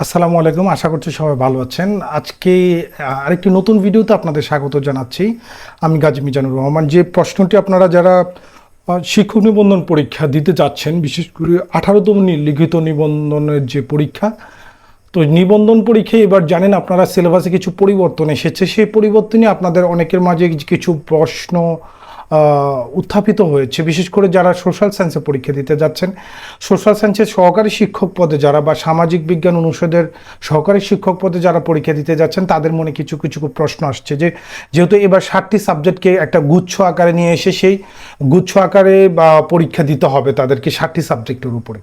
আসসালামু আলাইকুম, আশা করছি সবাই ভালো আছেন। আজকে আরেকটি নতুন ভিডিওতে আপনাদের স্বাগত জানাচ্ছি। আমি গাজী মিজানুর রহমান। যে প্রশ্নটি আপনারা যারা শিক্ষক নিবন্ধন পরীক্ষা দিতে যাচ্ছেন, বিশেষ করে আঠারোতম লিখিত নিবন্ধনের যে পরীক্ষা তো নিবন্ধন পরীক্ষায় এবার জানেন আপনারা সিলেবাসে কিছু পরিবর্তন এসেছে। সেই পরিবর্তনে আপনাদের অনেকের মাঝে কিছু প্রশ্ন উত্থাপিত হয়েছে। বিশেষ করে যারা সোশ্যাল সায়েন্সে পরীক্ষা দিতে যাচ্ছেন, সোশ্যাল সায়েন্সের সহকারী শিক্ষক পদে যারা বা সামাজিক বিজ্ঞান অনুষদের সহকারী শিক্ষক পদে যারা পরীক্ষা দিতে যাচ্ছেন, তাদের মনে কিছু কিছু প্রশ্ন আসছে যে, যেহেতু এবার ষাটটি সাবজেক্টকে একটা গুচ্ছ আকারে নিয়ে এসে সেই গুচ্ছ আকারে, বা পরীক্ষা দিতে হবে তাদেরকে ষাটটি সাবজেক্টের উপরে।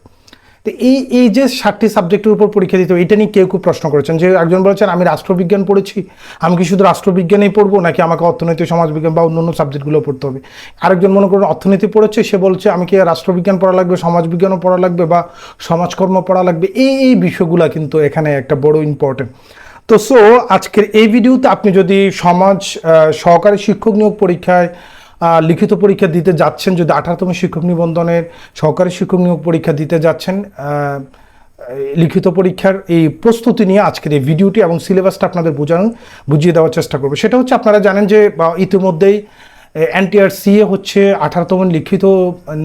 তো এই এই যে ষাটটি সাবজেক্টের উপর পরীক্ষা দিতে হবে, এটা নিয়ে কেউ কেউ প্রশ্ন করেছেন যে একজন বলেছেন, আমি রাষ্ট্রবিজ্ঞান পড়েছি, আমি কি শুধু রাষ্ট্রবিজ্ঞানেই পড়ব নাকি আমাকে অর্থনীতি, সমাজবিজ্ঞান বা অন্যান্য সাবজেক্টগুলো পড়তে হবে? আরেকজন মনে করুন, অর্থনীতি পড়েছে, সে বলছে, আমি কি রাষ্ট্রবিজ্ঞান পড়া লাগবে, সমাজবিজ্ঞানও পড়া লাগবে বা সমাজকর্ম পড়া লাগবে এই এই বিষয়গুলো কিন্তু এখানে একটা বড় ইম্পর্টেন্ট তো সো আজকের এই ভিডিওতে আপনি যদি সমাজ সহকারী শিক্ষক নিয়োগ পরীক্ষায় লিখিত পরীক্ষা দিতে যাচ্ছেন, যদি আঠারোতম শিক্ষক নিবন্ধনের সহকারী শিক্ষক নিয়োগ পরীক্ষা দিতে যাচ্ছেন লিখিত পরীক্ষার এই প্রস্তুতি নিয়ে আজকের এই ভিডিওটি এবং সিলেবাসটা আপনাদের বোঝানো বুঝিয়ে দেওয়ার চেষ্টা করব। সেটা হচ্ছে আপনারা জানেন যে ইতিমধ্যেই এনটিআর সিএ হচ্ছে আঠারোতম লিখিত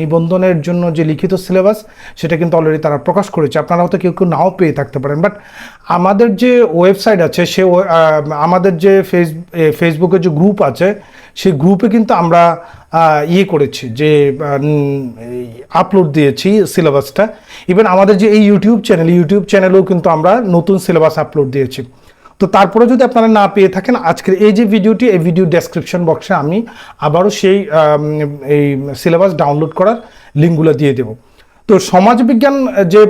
নিবন্ধনের জন্য যে লিখিত সিলেবাস, সেটা কিন্তু অলরেডি তারা প্রকাশ করেছে। আপনারা হয়তো কেউ কেউ নাও পেয়ে থাকতে পারেন। বাট আমাদের যে ওয়েবসাইট আছে, সে আমাদের যে ফেস ফেসবুকে যে গ্রুপ আছে, সেই গ্রুপে কিন্তু আমরা ইয়ে করেছি যে আপলোড দিয়েছি সিলেবাসটা। ইভেন আমাদের যে এই ইউটিউব চ্যানেল ইউটিউব চ্যানেলেও কিন্তু আমরা নতুন সিলেবাস আপলোড দিয়েছি। তো তারপরে যদি আপনারা না পেয়ে থাকেন, আজকের এই যে ভিডিওটি, এই ভিডিও ডেসক্রিপশন বক্সে আমি আবারও সেই এই সিলেবাস ডাউনলোড করার লিঙ্কগুলো দিয়ে দেবো। তো সমাজবিজ্ঞান যে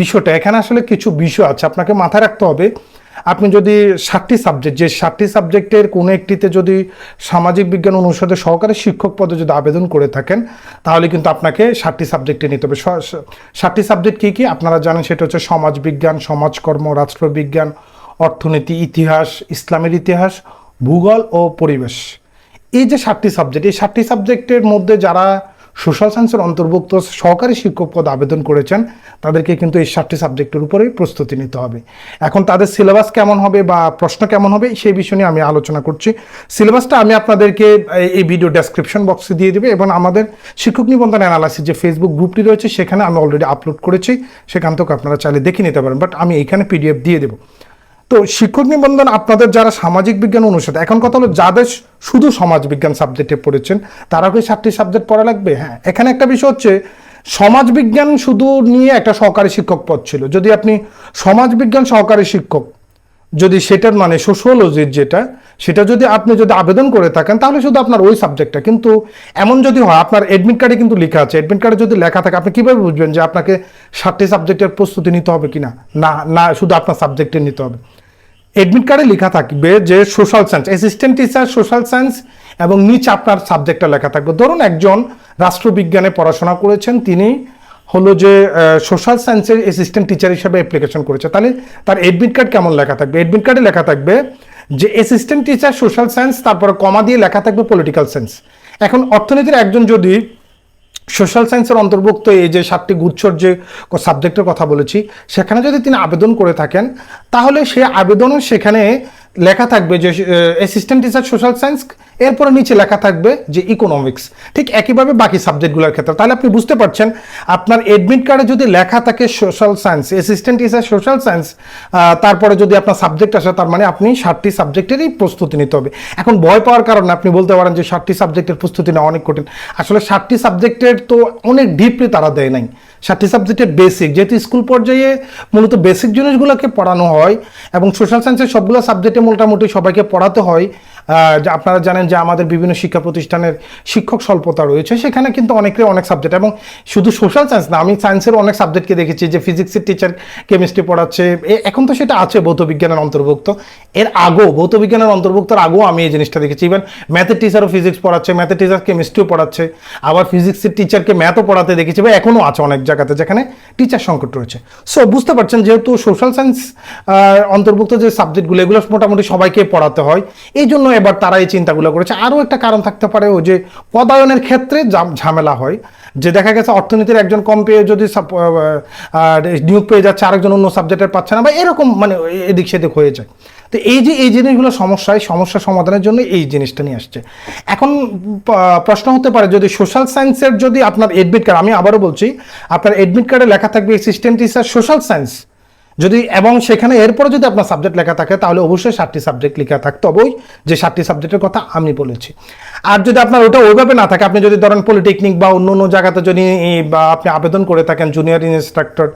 বিষয়টা, এখানে আসলে কিছু বিষয় আছে, আপনাকে মাথায় রাখতে হবে। আপনি যদি ষাটটি সাবজেক্ট যে ষাটটি সাবজেক্টের কোনো একটিতে যদি সামাজিক বিজ্ঞান অনুষদে সহকারী শিক্ষক পদে যদি আবেদন করে থাকেন, তাহলে কিন্তু আপনাকে ষাটটি সাবজেক্টে নিতে হবে। ষাটটি সাবজেক্ট কী কী? আপনারা জানেন, সেটা হচ্ছে সমাজবিজ্ঞান, সমাজকর্ম, রাষ্ট্রবিজ্ঞান অর্থনীতি, ইতিহাস, ইসলামের ইতিহাস, ভূগোল ও পরিবেশ। এই যে সাতটি সাবজেক্ট এই সাতটি সাবজেক্টের মধ্যে যারা সোশ্যাল সায়েন্সের অন্তর্ভুক্ত সহকারী শিক্ষক পদ আবেদন করেছেন, তাদেরকে কিন্তু এই সাতটি সাবজেক্টের উপরেই প্রস্তুতি নিতে হবে। এখন তাদের সিলেবাস কেমন হবে বা প্রশ্ন কেমন হবে, সেই বিষয় নিয়ে আমি আলোচনা করছি। সিলেবাসটা আমি আপনাদেরকে এই- ভিডিও ডেসক্রিপশন বক্সে দিয়ে দেবে এবং আমাদের শিক্ষক নিবন্ধন অ্যানালাইসিস যে ফেসবুক গ্রুপটি রয়েছে, সেখানে আমি অলরেডি আপলোড করেছি। সেখান থেকে আপনারা চাইলে দেখে নিতে পারেন বাট আমি এইখানে পিডিএফ দিয়ে দেবো। তো শিক্ষক নিবন্ধন আপনাদের যারা সামাজিক বিজ্ঞান অনুষদ, এখন কথা হলো যাদের শুধু সমাজ বিজ্ঞান সাবজেক্টে পড়েছেন তারা কি সাতটি সাবজেক্ট পড়া লাগবে? হ্যাঁ এখানে একটা বিষয় হচ্ছে, সমাজ বিজ্ঞান শুধু নিয়ে একটা সহকারী শিক্ষক পদ ছিল। যদি আপনি সমাজ বিজ্ঞান সহকারী শিক্ষক, যদি সেটার মানে সোশ্যোলজির যেটা, সেটা যদি আপনি যদি আবেদন করে থাকেন, তাহলে শুধু আপনার ওই সাবজেক্টটা কিন্তু এমন যদি হয়, আপনার এডমিট কার্ডে কিন্তু লেখা আছে। এডমিট কার্ডে যদি লেখা থাকে, আপনি কীভাবে বুঝবেন যে আপনাকে সাতটি সাবজেক্টের প্রস্তুতি নিতে হবে কিনা? না না, শুধু আপনার সাবজেক্টে নিতে হবে। এডমিট কার্ডে লেখা থাকবে যে social science assistant teacher social science এবং নিচে আপনার সাবজেক্টটা লেখা থাকবে। ধরুন একজন রাষ্ট্রবিজ্ঞানে পড়াশোনা করেছেন, তিনি হলো যে সোশ্যাল সায়েন্সের অ্যাসিস্ট্যান্ট টিচার হিসেবে অ্যাপ্লিকেশন করেছে। তাহলে তার এডমিট কার্ড কেমন লেখা থাকবে? এডমিট কার্ডে লেখা থাকবে যে অ্যাসিস্ট্যান্ট টিচার সোশ্যাল সায়েন্স তারপরে কমা দিয়ে লেখা থাকবে পলিটিক্যাল সায়েন্স এখন অর্থনীতির একজন যদি সোশ্যাল সায়েন্সের অন্তর্ভুক্ত এই যে সাতটি গুচ্ছর যে সাবজেক্টের কথা বলেছি, সেখানে যদি তিনি আবেদন করে থাকেন, তাহলে সে আবেদনও সেখানে লেখা থাকবে যে অ্যাসিস্ট্যান্ট টিচার সোশ্যাল সায়েন্স এরপরে নিচে লেখা থাকবে যে ইকোনমিক্স ঠিক একইভাবে বাকি সাবজেক্টগুলোর ক্ষেত্রে তাহলে আপনি বুঝতে পারছেন, আপনার এডমিট কার্ডে যদি লেখা থাকে social science assistant teacher social science তারপরে যদি আপনার সাবজেক্ট আসে, তার মানে আপনি ষাটটি সাবজেক্টেরই প্রস্তুতি নিতে হবে। এখন ভয় পাওয়ার কারণে আপনি বলতে পারেন যে, ষাটটি সাবজেক্টের প্রস্তুতি নেওয়া অনেক কঠিন। আসলে ষাটটি সাবজেক্টের তো অনেক ডিপলি তারা দেয় নাই। ষাটটি সাবজেক্টের বেসিক যেহেতু স্কুল পর্যায়ে মূলত বেসিক জিনিসগুলোকে পড়ানো হয় এবং সোশ্যাল সায়েন্সের সবগুলো সাবজেক্টে মোটামুটি সবাইকে পড়াতে হয় আপনারা জানেন যে আমাদের বিভিন্ন শিক্ষা প্রতিষ্ঠানের শিক্ষক স্বল্পতা রয়েছে, সেখানে কিন্তু অনেকের অনেক সাবজেক্ট এবং শুধু সোশ্যাল সায়েন্স না, আমি সায়েন্সের অনেক সাবজেক্টকে দেখেছি যে ফিজিক্সের টিচার কেমিস্ট্রি পড়াচ্ছে এখন তো সেটা আছে ভৌত বিজ্ঞানের অন্তর্ভুক্ত, এর আগেও ভৌত বিজ্ঞানের অন্তর্ভুক্তর আগেও আমি এই জিনিসটা দেখেছি ইভেন ম্যাথের টিচারও ফিজিক্স পড়াচ্ছে ম্যাথের টিচার কেমিস্ট্রিও পড়াচ্ছে, আবার ফিজিক্সের টিচারকে ম্যাথও পড়াতে দেখেছি, বা এখনও আছে অনেক জায়গাতে যেখানে টিচার সংকট রয়েছে। সো বুঝতে পারছেন যেহেতু সোশ্যাল সায়েন্স অন্তর্ভুক্ত যে সাবজেক্টগুলো এগুলো মোটামুটি সবাইকে পড়াতে হয়, এই জন্য এবার তারা এই চিন্তাগুলো করেছে। আরও একটা কারণ থাকতে পারে ওই যে পদায়নের ক্ষেত্রে ঝামেলা হয়। যে দেখা গেছে অর্থনীতির একজন কম পেয়ে যদি নিয়োগ পেয়ে যাচ্ছে, আরেকজন অন্য সাবজেক্টের পাচ্ছে না, বা এরকম মানে এদিক সেদিক হয়ে যায়। তো এই যে, এই জিনিসগুলো সমস্যায়, সমস্যা সমাধানের জন্য এই জিনিসটা নিয়ে আসছে। এখন প্রশ্ন হতে পারে, যদি সোশ্যাল সায়েন্সের যদি আপনার এডমিট কার্ড আমি আবারও বলছি, আপনার এডমিট কার্ডে লেখা থাকবে অ্যাসিস্ট্যান্ট টিচার সোশ্যাল সায়েন্স। যদি, এবং সেখানে এরপরে যদি আপনার সাবজেক্ট লেখা থাকে, তাহলে অবশ্যই সাতটি সাবজেক্ট লেখা থাকতে হবেই যে সাতটি সাবজেক্টের কথা আমি বলেছি। আর যদি আপনার ওটা ওইভাবে না থাকে, আপনি যদি ধরেন পলিটেকনিক বা অন্য অন্য জায়গাতে যদি বা আপনি আবেদন করে থাকেন জুনিয়র ইনস্ট্রাক্টর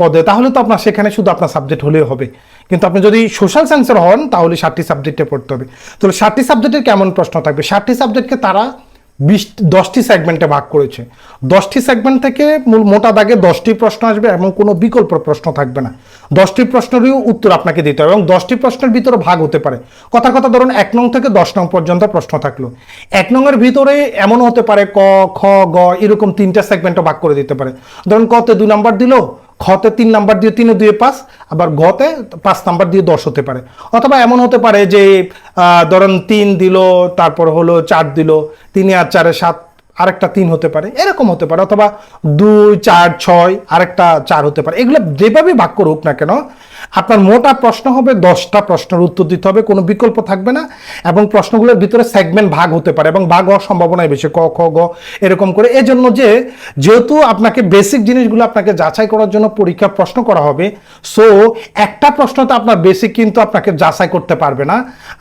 পদে, তাহলে তো আপনার সেখানে শুধু আপনার সাবজেক্ট হলেও হবে। কিন্তু আপনি যদি সোশ্যাল সায়েন্সের হন, তাহলে ষাটটি সাবজেক্টে পড়তে হবে। তাহলে ষাটটি সাবজেক্টের কেমন প্রশ্ন থাকবে? ষাটটি সাবজেক্টকে তারা বিশ, দশটি সেগমেন্টে ভাগ করেছে। দশটি সেগমেন্ট থেকে মূল মোটা দাগে দশটি প্রশ্ন আসবে এবং কোনো বিকল্প প্রশ্ন থাকবে না। দশটি প্রশ্নেরই উত্তর আপনাকে দিতে হবে এবং দশটি প্রশ্নের ভিতরে ভাগ হতে পারে। কথার কথা ধরুন, এক নং থেকে দশ নং পর্যন্ত প্রশ্ন থাকল। এক নংয়ের ভিতরে এমন হতে পারে ক, খ, গ, এরকম তিনটা সেগমেন্টও ভাগ করে দিতে পারে। ধরুন কতে দুই নাম্বার দিল খতে তিন নাম্বার দিয়ে তিনে দুয়ে পাঁচ, আবার ঘতে পাঁচ নাম্বার দিয়ে দশ হতে পারে। অথবা এমন হতে পারে যে ধরেন তিন দিল, তারপর হলো চার দিল, তিনে আর চারে সাত, আরেকটা তিন হতে পারে। এরকম হতে পারে। অথবা দুই, চার, ছয়, আরেকটা চার হতে পারে। এগুলো যেভাবে ভাগ করুক না কেন আপনার মোটা প্রশ্ন হবে, দশটা প্রশ্নের উত্তর দিতে হবে, কোনো বিকল্প থাকবে না এবং প্রশ্নগুলোর ভিতরে সেগমেন্ট ভাগ হতে পারে এবং ভাগ হওয়ার সম্ভাবনাই বেশি, ক, খ, গ, এরকম করে। এজন্য যে যেহেতু আপনাকে বেসিক জিনিসগুলো আপনাকে যাচাই করার জন্য পরীক্ষা প্রশ্ন করা হবে সো একটা প্রশ্ন তো আপনার বেসিক কিন্তু আপনাকে যাচাই করতে পারবে না।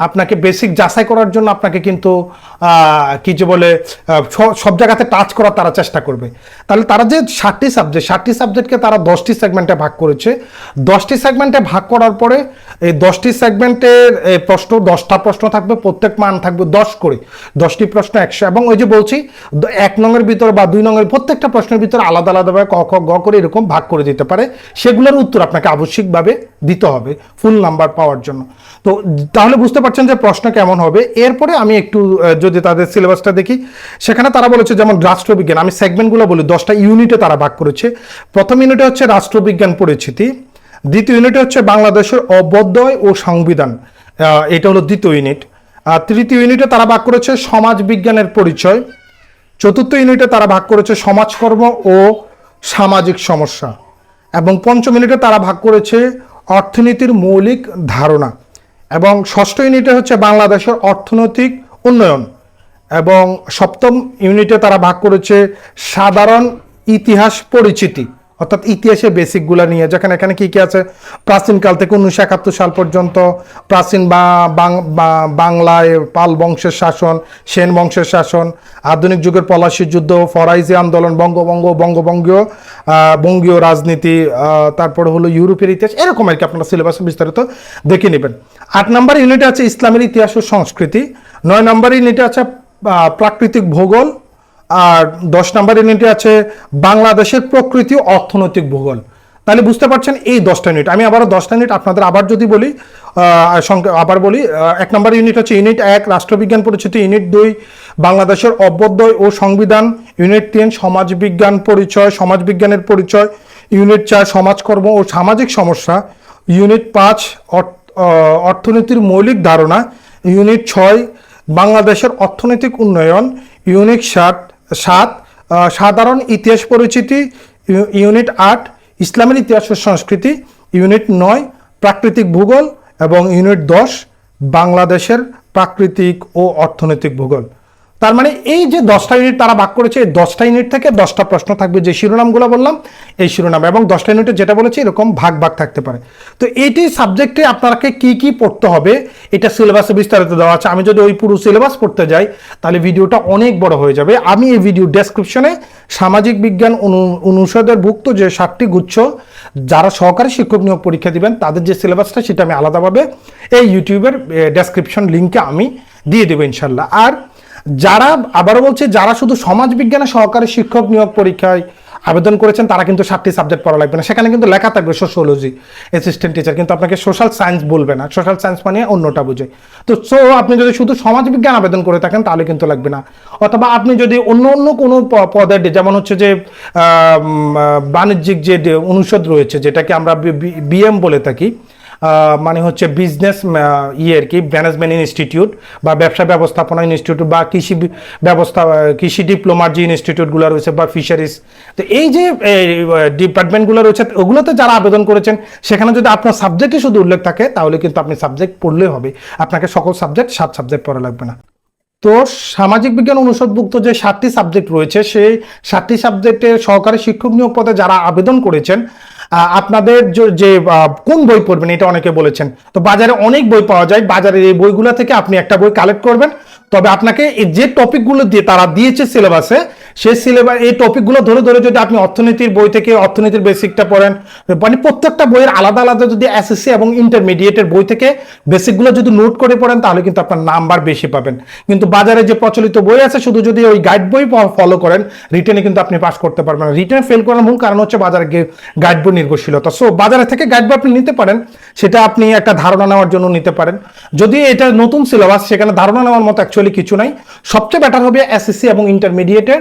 আপনাকে বেসিক যাচাই করার জন্য আপনাকে কিন্তু কি যে বলে সব জায়গাতে টাচ করার তারা চেষ্টা করবে। তাহলে তারা যে ষাটটি সাবজেক্ট ষাটটি সাবজেক্টকে তারা দশটি সেগমেন্টে ভাগ করেছে, দশটি সেগমেন্টে ভাগ করার পরে এই দশটি সেগমেন্টের প্রশ্ন, দশটা প্রশ্ন থাকবে, প্রত্যেক মান থাকবে দশ করে। দশটি প্রশ্ন একশো। এবং ওই যে বলছি এক নঙের ভিতরে বা দুই নঙের প্রত্যেকটা প্রশ্নের ভিতরে আলাদা আলাদাভাবে ক, খ, গ করে এরকম ভাগ করে দিতে পারে। সেগুলোর উত্তর আপনাকে আবশ্যিকভাবে দিতে হবে ফুল নাম্বার পাওয়ার জন্য। তো তাহলে বুঝতে পারছেন যে প্রশ্ন কেমন হবে। এরপরে আমি একটু যদি তাদের সিলেবাসটা দেখি, সেখানে তারা বলেছে যেমন রাষ্ট্রবিজ্ঞান, আমি সেগমেন্টগুলো বলি, দশটা ইউনিটে তারা ভাগ করেছে। প্রথম ইউনিটে হচ্ছে রাষ্ট্রবিজ্ঞান পরিচিতি। দ্বিতীয় ইউনিটে হচ্ছে বাংলাদেশের অবদ্বয় ও সংবিধান। এটা হলো দ্বিতীয় ইউনিট আর তৃতীয় ইউনিটে তারা ভাগ করেছে সমাজ বিজ্ঞানের পরিচয়। চতুর্থ ইউনিটে তারা ভাগ করেছে সমাজকর্ম ও সামাজিক সমস্যা। এবং পঞ্চম ইউনিটে তারা ভাগ করেছে অর্থনীতির মৌলিক ধারণা। এবং ষষ্ঠ ইউনিটে হচ্ছে বাংলাদেশের অর্থনৈতিক উন্নয়ন। এবং সপ্তম ইউনিটে তারা ভাগ করেছে সাধারণ ইতিহাস পরিচিতি। অর্থাৎ ইতিহাসের বেসিকগুলো নিয়ে, যেখানে এখানে কি কী আছে? প্রাচীনকাল থেকে উনিশশো একাত্তর সাল পর্যন্ত প্রাচীন বা বাংলায় পাল বংশের শাসন, সেন বংশের শাসন, আধুনিক যুগের পলাশী যুদ্ধ, ফরাইজি আন্দোলন বঙ্গবঙ্গ বঙ্গবঙ্গীয় বঙ্গীয় রাজনীতি তারপরে হলো ইউরোপের ইতিহাস, এরকম আর কি আপনারা সিলেবাসে বিস্তারিত দেখে নেবেন। আট নম্বর ইউনিটে আছে ইসলামের ইতিহাস ও সংস্কৃতি, নয় নম্বর ইউনিটে আছে প্রাকৃতিক ভূগোল আর দশ নম্বর ইউনিটে আছে বাংলাদেশের প্রকৃতি অর্থনৈতিক ভূগোল। তাহলে বুঝতে পারছেন এই দশটা ইউনিট আমি আবারও দশটা ইউনিট আপনাদের আবার যদি বলি আবার বলি এক নম্বর ইউনিট হচ্ছে ইউনিট এক, রাষ্ট্রবিজ্ঞান পরিচিতি ইউনিট দুই, বাংলাদেশের অভ্যুদয় ও সংবিধান ইউনিট তিন, সমাজবিজ্ঞান পরিচয়, সমাজবিজ্ঞানের পরিচয় ইউনিট চার, সমাজকর্ম ও সামাজিক সমস্যা ইউনিট পাঁচ অর্থ- অর্থনীতির মৌলিক ধারণা ইউনিট ছয়, বাংলাদেশের অর্থনৈতিক উন্নয়ন ইউনিট সাত সাত সাধারণ ইতিহাস পরিচিতি ইউনিট আট, ইসলামের ইতিহাস ও সংস্কৃতি, ইউনিট নয়, প্রাকৃতিক ভূগোল, এবং ইউনিট দশ, বাংলাদেশের প্রাকৃতিক ও অর্থনৈতিক ভূগোল। তার মানে এই যে দশটা ইউনিট তারা ভাগ করেছে, এই দশটা ইউনিট থেকে দশটা প্রশ্ন থাকবে যে শিরোনামগুলো বললাম, এই শিরোনাম এবং দশটা ইউনিটে যেটা বলেছি এরকম ভাগ ভাগ থাকতে পারে। তো এইটি সাবজেক্টে আপনাকে কি কি পড়তে হবে, এটা সিলেবাসে বিস্তারিত দেওয়া আছে। আমি যদি ওই পুরো সিলেবাস পড়তে যাই, তাহলে ভিডিওটা অনেক বড় হয়ে যাবে। আমি এই ভিডিও ডেসক্রিপশনে সামাজিক বিজ্ঞান অনু- অনুষদের ভুক্ত যে সাতটি গুচ্ছ, যারা সহকারী শিক্ষক নিয়োগ পরীক্ষা দিবেন, তাদের যে সিলেবাসটা সেটা আমি আলাদাভাবে এই ইউটিউবের ডেসক্রিপশন লিঙ্কে আমি দিয়ে দেবো ইনশাল্লাহ। আর যারা, আবারও বলছে, যারা শুধু সমাজ বিজ্ঞানে সহকারী শিক্ষক নিয়োগ পরীক্ষায় আবেদন করেছেন, তারা কিন্তু সাতটি সাবজেক্ট পড়া লাগবে না। সেখানে কিন্তু লেখা থাকবে সোশ্যোলজি অ্যাসিস্ট্যান্ট টিচার কিন্তু আপনাকে সোশ্যাল সায়েন্স বলবে না। সোশ্যাল সায়েন্স মানে অন্যটা বুঝে। তো সো আপনি যদি শুধু সমাজ বিজ্ঞান আবেদন করে থাকেন, তাহলে কিন্তু লাগবে না। অথবা আপনি যদি অন্য অন্য কোনো পদের যেমন হচ্ছে যে বাণিজ্যিক যে অনুষদ রয়েছে, যেটাকে আমরা বিএম বলে থাকি মানে হচ্ছে বিজনেস ইয়ে আর কি ম্যানেজমেন্ট ইনস্টিটিউট বা ব্যবসা ব্যবস্থাপনা ইনস্টিটিউট বা কৃষি ব্যবস্থা কৃষি ডিপ্লোমার যে ইনস্টিটিউটগুলো রয়েছে বা ফিশারিজ তো এই যে ডিপার্টমেন্টগুলো রয়েছে, ওগুলোতে যারা আবেদন করেছেন, সেখানে যদি আপনার সাবজেক্টে শুধু উল্লেখ থাকে, তাহলে কিন্তু আপনি সাবজেক্ট পড়লে হবে। আপনাকে সকল সাবজেক্ট সাত সাবজেক্ট পড়া লাগবে না। তো সামাজিক বিজ্ঞান অনুষদভুক্ত যে সাতটি সাবজেক্ট রয়েছে, সেই সাতটি সাবজেক্টের সহকারী শিক্ষক নিয়োগ পদে যারা আবেদন করেছেন আপনাদের যে- কোন বই পড়বেন এটা অনেকে বলেছেন। তো বাজারে অনেক বই পাওয়া যায়। বাজারের এই বইগুলো থেকে আপনি একটা বই কালেক্ট করবেন। তবে আপনাকে যে টপিকগুলো দিয়ে তারা দিয়েছে সিলেবাসে, সেই সিলেবাস এই টপিকগুলো ধরে ধরে যদি আপনি অর্থনীতির বই থেকে অর্থনীতির বেসিকটা পড়েন মানে প্রত্যেকটা বইয়ের আলাদা আলাদা যদি এসএসসি এবং ইন্টারমিডিয়েটের বই থেকে বেসিকগুলো যদি নোট করে পড়েন, তাহলে কিন্তু আপনার নাম্বার বেশি পাবেন। কিন্তু বাজারে যে প্রচলিত বই আছে, শুধু যদি ওই গাইড বই ফলো করেন রিটেনে কিন্তু আপনি পাস করতে পারবেন না। রিটেন ফেল করার মূল কারণ হচ্ছে বাজারে গাইড বই নির্ভরশীলতা। সো বাজারে থেকে গাইড বই আপনি নিতে পারেন, সেটা আপনি একটা ধারণা নেওয়ার জন্য নিতে পারেন। যদি এটা নতুন সিলেবাস, সেখানে ধারণা নেওয়ার মতো অ্যাকচুয়ালি কিছু নাই। সবচেয়ে বেটার হবে এসএসসি এবং ইন্টারমিডিয়েটের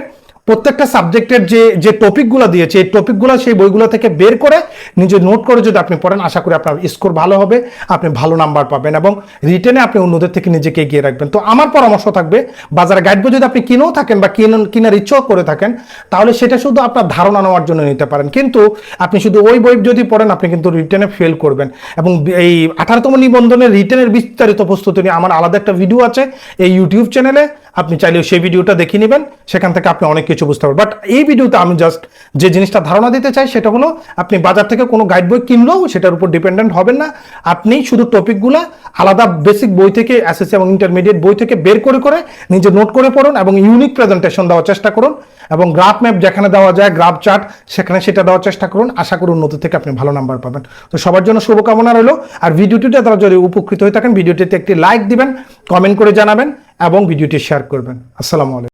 প্রত্যেকটা সাবজেক্টের যে যে টপিকগুলো দিয়েছে, এই টপিকগুলো সেই বইগুলো থেকে বের করে নিজে নোট করে যদি আপনি পড়েন, আশা করি আপনার স্কোর ভালো হবে, আপনি ভালো নাম্বার পাবেন এবং রিটেনে আপনি অন্যদের থেকে নিজেকে এগিয়ে রাখবেন। তো আমার পরামর্শ থাকবে, বাজারে গাইড বই যদি আপনি কিনেও থাকেন বা কেনার ইচ্ছাও করে থাকেন, তাহলে সেটা শুধু আপনার ধারণা নেওয়ার জন্য নিতে পারেন। কিন্তু আপনি শুধু ওই বই যদি পড়েন, আপনি কিন্তু রিটেনে ফেল করবেন। এবং এই আঠারোতম নিবন্ধনের রিটেনের বিস্তারিত প্রস্তুতি নিয়ে আমার আলাদা একটা ভিডিও আছে, এই ইউটিউব চ্যানেলে আপনি চাইলেও সেই ভিডিওটা দেখে নেবেন, সেখান থেকে আপনি অনেক কিছু বুঝতে পারবেন। বাট এই ভিডিওতে আমি জাস্ট যে জিনিসটা ধারণা দিতে চাই, সেটা হলো আপনি বাজার থেকে কোনো গাইড বই কিনলেও সেটার উপর ডিপেন্ডেন্ট হবেন না। আপনি শুধু টপিকগুলো আলাদা বেসিক বই থেকে এসএসসি এবং ইন্টারমিডিয়েট বই থেকে বের করে করে নিজে নোট করে পড়ুন এবং ইউনিক প্রেজেন্টেশন দেওয়ার চেষ্টা করুন এবং গ্রাফ ম্যাপ যেখানে দেওয়া যায় গ্রাফ চার্ট সেখানে সেটা দেওয়ার চেষ্টা করুন। আশা করুন উন্নতি থেকে আপনি ভালো নাম্বার পাবেন। তো সবার জন্য শুভকামনা রইল। আর ভিডিওটিতে তারা যদি উপকৃত হয়ে থাকেন ভিডিওটিতে একটি লাইক দিবেন কমেন্ট করে জানাবেন। এবং ভিডিওটি শেয়ার করবেন। আসসালামু আলাইকুম।